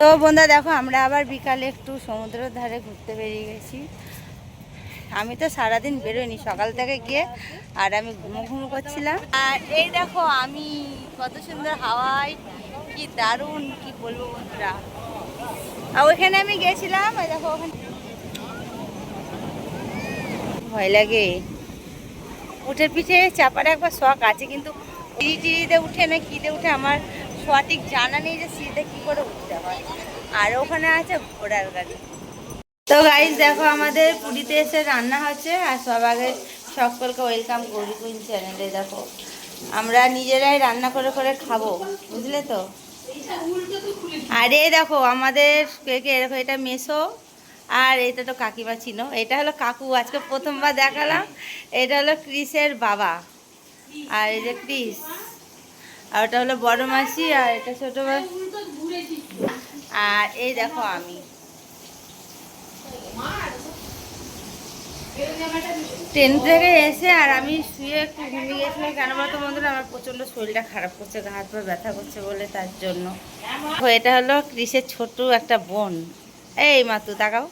তো বন্ধুরা দেখো, আমরা আবার বিকালে একটু সমুদ্রের ধারে ঘুরতে বেরিয়ে গেছি। আমি তো সারাদিন বেরোইনি, সকাল থেকে গিয়ে আর আমি ঘুমো ঘুমো করছিলাম। আর এই দেখো, আমি কত সুন্দর হাওয়ায়, কি দারুণ, কি বলব বন্ধুরা। আর ওইখানে আমি গেছিলাম ওই দেখো ওখানে। ভয় লাগে। উঠের পিঠে চাপার একবার শখ আছে, কিন্তু সিঁড়ি টিড়িতে উঠে না কিতে উঠে আমার সঠিক জানা নেই যে সিঁড়িতে কী করে উঠতে হয়। আর ওখানে আছে ঘোড়ার গাড়ি। তো গাইজ দেখো আমাদের পুরীতে এসে রান্না হচ্ছে, আর সব আগে সকলকে ওয়েলকাম করি কুইন চ্যানেলে দেখো। আমরা নিজেরাই রান্না করে করে খাব, বুঝলে তো? আর দেখো, আমাদের কে কে এরকম এটা মেসো, আর এটা তো কাকিমা ছিল এটা হলো কাকু, আজকে প্রথমবার দেখালাম। এটা হলো ক্রিসের বাবা। আর এই যে ক্রিস। আর ওটা হলো বড় মাসি আর এটা ছোট মাসি আর এই দেখো আমি। ট্রেন থেকে এসে আর আমি শুয়ে একটু ঘুমিয়ে গেছিলাম কেন বলতো বন্ধুরা? আমার প্রচণ্ড শরীরটা খারাপ করছে, গা হাত পা ব্যথা করছে বলে তার জন্য। এটা হলো ক্রিসের ছোট একটা বোন। এই মাতু তাকাও।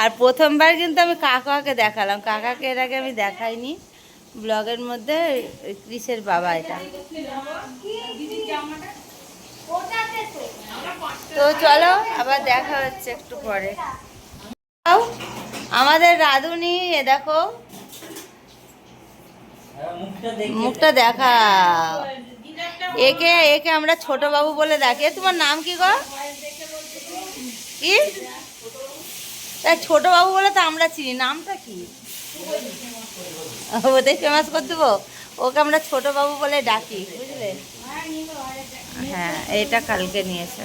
আর প্রথমবার কিন্তু আমি কাকাকে দেখালাম। কাকাকে এর আগে আমি দেখাইনি। ব্লগের মধ্যে ক্রিসের বাবা এটা। তো চলো, আবার দেখা হচ্ছে একটু পরে। আমাদের রাধুনি, এ দেখো। মুখটা দেখা। একে একে আমরা ছোট বাবু বলে ডাকি। তোমার নাম কি গো? কি? ছোট বাবু বলে তো আমরা চিনি। নামটা কি? ওদের ফেমাস করে দেবো? ওকে আমরা ছোট বাবু বলে ডাকি, বুঝলে? হ্যাঁ এটা কালকে নিয়েছে।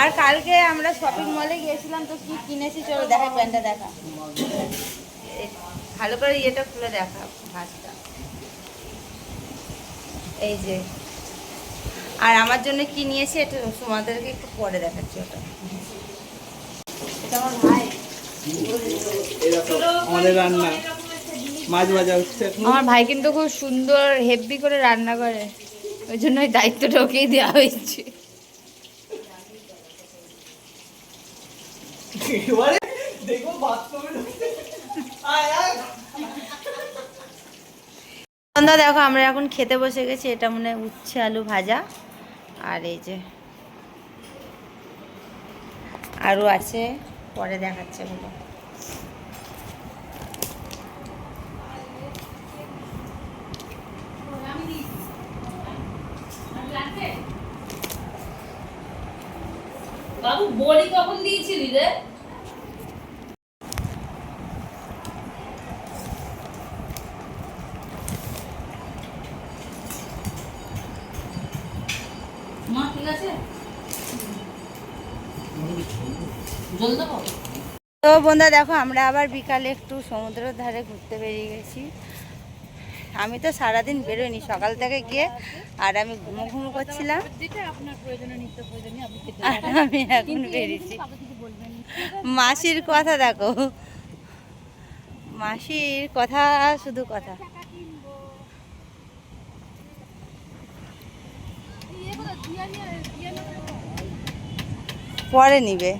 আর কালকে আমরা শপিং মলে গিয়েছিলাম, তো কি কিনেছি চলো দেখা প্যান্টটা দেখা। ভালো করে ইয়েটা খুলে দেখা ভাঁজটা এই যে। আর আমার জন্য কি নিয়েছি, এটা তোমাদেরকে একটু পরে দেখাচ্ছি ওটা। এটা আমার ভাই আমাদের রান্না। মাছ ভাজা হচ্ছে আমার ভাই কিন্তু খুব সুন্দর হেভি করে রান্না করে। ওই জন্য ওই দায়িত্বটা ওকেই দেওয়া হয়েছে। দেখো আমরা এখন খেতে বসে গেছি। এটা মনে হয় উচ্ছে আলু ভাজা। আর এই যে আরও আছে। পরে দেখাচ্ছে বলো। বাবু কখন দিয়েছিলি রে? তো বন্ধুরা, দেখো, আমরা আবার বিকালে একটু সমুদ্রের ধারে ঘুরতে বেরিয়ে গেছি। আমি তো সারাদিন বেরোইনি সকাল থেকে গিয়ে আর আমি ঘুমো ঘুমো করছিলাম আর আমি এখন বেরিয়েছি। মাসির কথা দেখো। মাসির কথা শুধু কথা। পরে নিবে।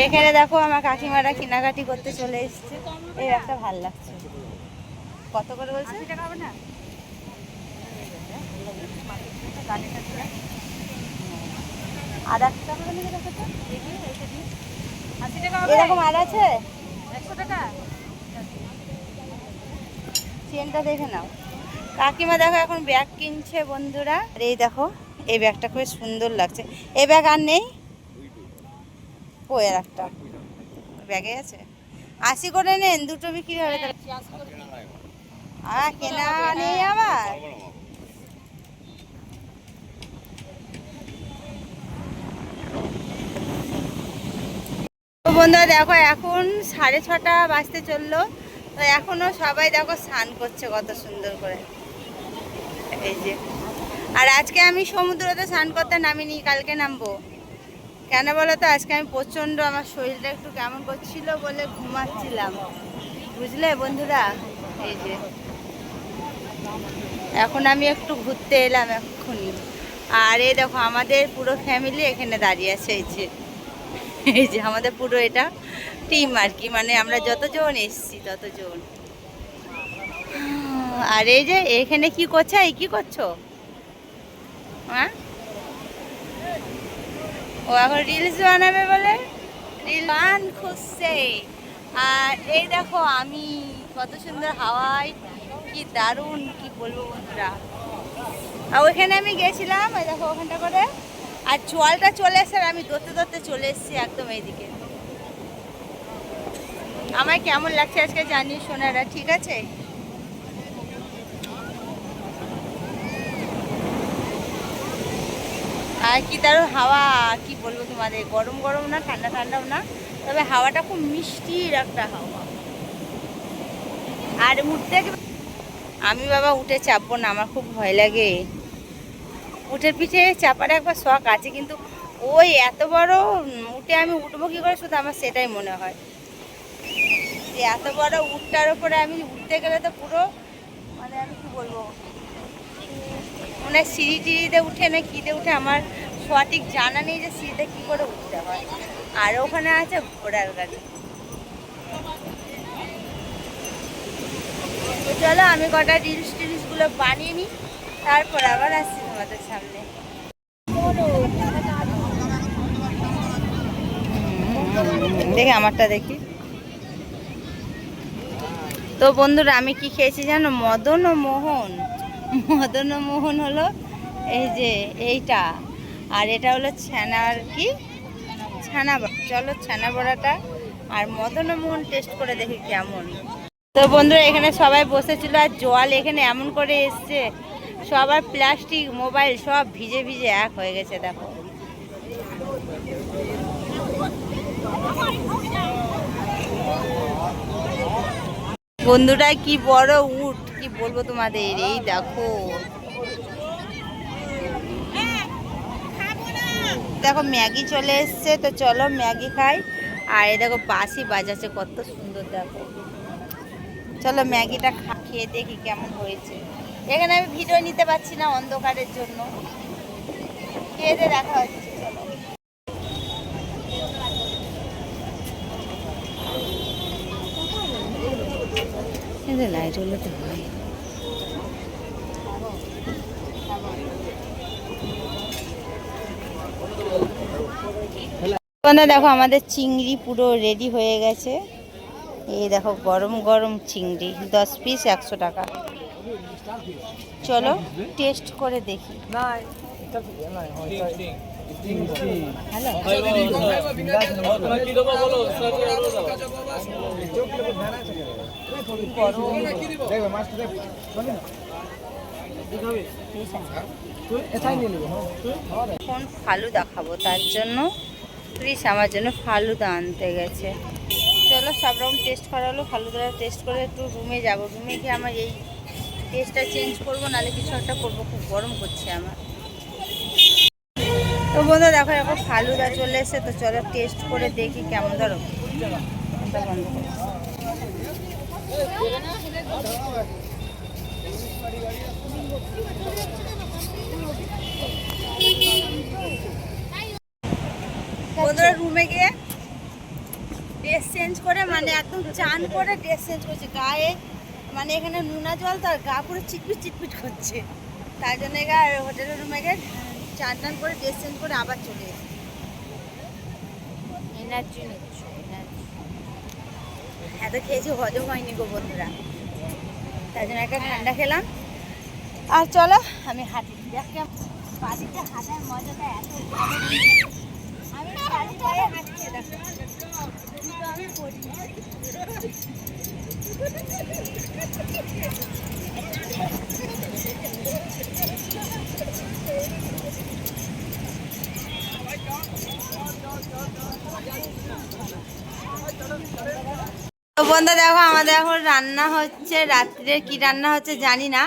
এখানে দেখো আমার কাকিমারা কেনাকাটি করতে চলে এসছে। এই একটা ভালো লাগছে। কত করে বলছে? চেনটা দেখে নাও। কাকিমা দেখো এখন ব্যাগ কিনছে বন্ধুরা। আর এই দেখো এই ব্যাগটা খুব সুন্দর লাগছে। এই ব্যাগ আর নেই? এর একটা। ব্যাগে আছে। আশি করে নেন, দুটো বিক্রি হবে তাহলে। আ কেনা নেই আবার। বন্ধুরা, দেখো এখন সাড়ে ছটা বাজতে চলল। তো এখনও সবাই দেখো স্নান করছে কত সুন্দর করে। এই যে। আর আজকে আমি সমুদ্রতে স্নান করতে নামিনি, কালকে নামবো। কেন বলো তো? আজকে আমি প্রচণ্ড আমার শরীরটা একটু কেমন করছিল বলে ঘুমাচ্ছিলাম। বুঝলে বন্ধুরা? এই যে। এখন আমি একটু ঘুরতে এলাম এক্ষুনি। আর এই দেখো, আমাদের পুরো ফ্যামিলি এখানে দাঁড়িয়ে আছে, এই যে। এই যে আমাদের পুরো এটা টিম আর কি মানে আমরা যতজন এসছি, ততজন। আর এই যে, এখানে কি করছে? এই কি করছ? হ্যাঁ? ও এখন রিলস বানাবে বলে? রিল গান খুঁজছে। আর এই দেখো, আমি কত সুন্দর হাওয়ায়, কি দারুণ, কি বলব বন্ধুরা। আর ওইখানে আমি গেছিলাম ওই দেখো ওখানটা করে। আর জলটা চলে এসে আর আমি ধরতে ধরতে চলে এসেছি একদম এইদিকে। আমার কেমন লাগছে আজকে জানি সোনারা ঠিক আছে? আর কি দারুণ হাওয়া, কি বলব তোমাদের, গরম গরম না, ঠান্ডা ঠান্ডাও না, তবে হাওয়াটা খুব মিষ্টির একটা হাওয়া। আর উঠতে আমি বাবা উঠে চাপবো না, আমার খুব ভয় লাগে। উঠের পিঠে চাপার একবার শখ আছে, কিন্তু ওই এত বড়, উঠে আমি উঠবো কি করে শুধু আমার সেটাই মনে হয়। যে এত বড় উঠটার ওপরে আমি উঠতে গেলে তো পুরো মানে আমি কি বলব মনে হয় সিঁড়ি টিড়িতে উঠে না কিতে উঠে আমার সঠিক জানা নেই যে সিঁড়িতে কী করে উঠতে হয়। আর ওখানে আছে ঘোড়ার গাড়ি। চলো আমি কটা রিলস টিলসগুলো বানিয়ে নিই, তারপর আবার আসছি তোমাদের সামনে। দেখি আমারটা দেখি। তো বন্ধুরা, আমি কি খেয়েছি জানো? মদন ও মোহন। মদন ও মোহন হলো এই যে এইটা। আর এটা হলো ছানার কি? ছানা চলো ছানা বড়াটা আর মদন ও মোহন টেস্ট করে দেখি কেমন। তো বন্ধুরা, এখানে সবাই বসেছিল আর জল এখানে এমন করে এসছে। সবার প্লাস্টিক, মোবাইল সব ভিজে ভিজে এক হয়ে গেছে, দেখো। বন্ধুরা, কি বড় কি বলব তোমাদের? এই দেখো। দেখো, ম্যাগি চলে এসছে, তো চলো ম্যাগি খাই। আর এই দেখো বাসি বাজাচ্ছে, কত সুন্দর, দেখো। চলো ম্যাগিটা খেয়ে দেখি কেমন হয়েছে। এখানে আমি ভিডিও নিতে পারছি না অন্ধকারের জন্য। খেয়ে দেখা হচ্ছে। কিন্তু লাইট হলে তো হয়। দেখো, আমাদের চিংড়ি পুরো রেডি হয়ে গেছে। এই দেখো, গরম গরম চিংড়ি, দশ পিস একশো টাকা। চলো টেস্ট করে দেখি। হ্যালো এখন ফালুদা খাব তার জন্য প্লিজ আমার জন্য ফালুদা আনতে গেছে। চলো সব রকম টেস্ট করা হলো ফালুদাটা টেস্ট করে একটু রুমে যাব। রুমে গিয়ে আমার এই টেস্টটা চেঞ্জ করব, নাহলে কিছু একটা করব, খুব গরম করছে আমার। তো বন্ধু দেখো এখন ফালুদা চলে এসে তো চলো টেস্ট করে দেখি কেমন ধরো। বন্ধুরা রুমে গিয়ে ড্রেস চেঞ্জ করে মানে একদম চান করে ড্রেস চেঞ্জ করছে। গায়ে মানে এখানে নুনা জল, তার গা পুরো চিটপিট চিটপিট করছে। তাই জন্য হোটেলের রুমে গিয়ে চান টান করে ড্রেস চেঞ্জ করে আবার চলে এসেছে। এনার্জি নিচ্ছ এনার্জি এত খেয়েছি হজম হয়নি গো বন্ধুরা। তাই জন্য একটা ঠান্ডা খেলাম। আর চলো আমি হাঁটি। বাড়িতে হাঁটার মজাটা এত আমি হাঁটছি দেখো। বন্ধু দেখো আমাদের এখন রান্না হচ্ছে রাত্রে কি রান্না হচ্ছে জানি না।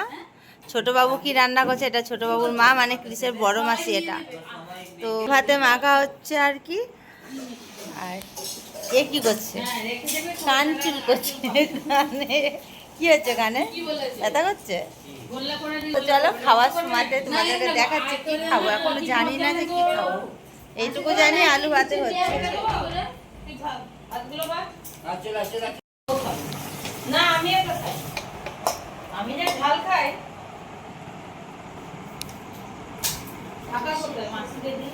ছোট বাবু কি রান্না করছে এটা ছোট বাবুর মা মানে ক্রিসের বড় মাসি এটা। তো ভাতে মাখা হচ্ছে আর কি। আর এ কি করছে? কান চুল করছে কি হচ্ছে কানে? ব্যথা করছে? তো চলো, খাওয়ার সময়তে তোমাদেরকে দেখাচ্ছি কি খাব। এখনও জানি না যে কি খাব। এইটুকু জানি আলু ভাতে হচ্ছে। না আমি এটা খাই। আমি যে ঝাল খাই টাকা কোথায় মাসিকে দিই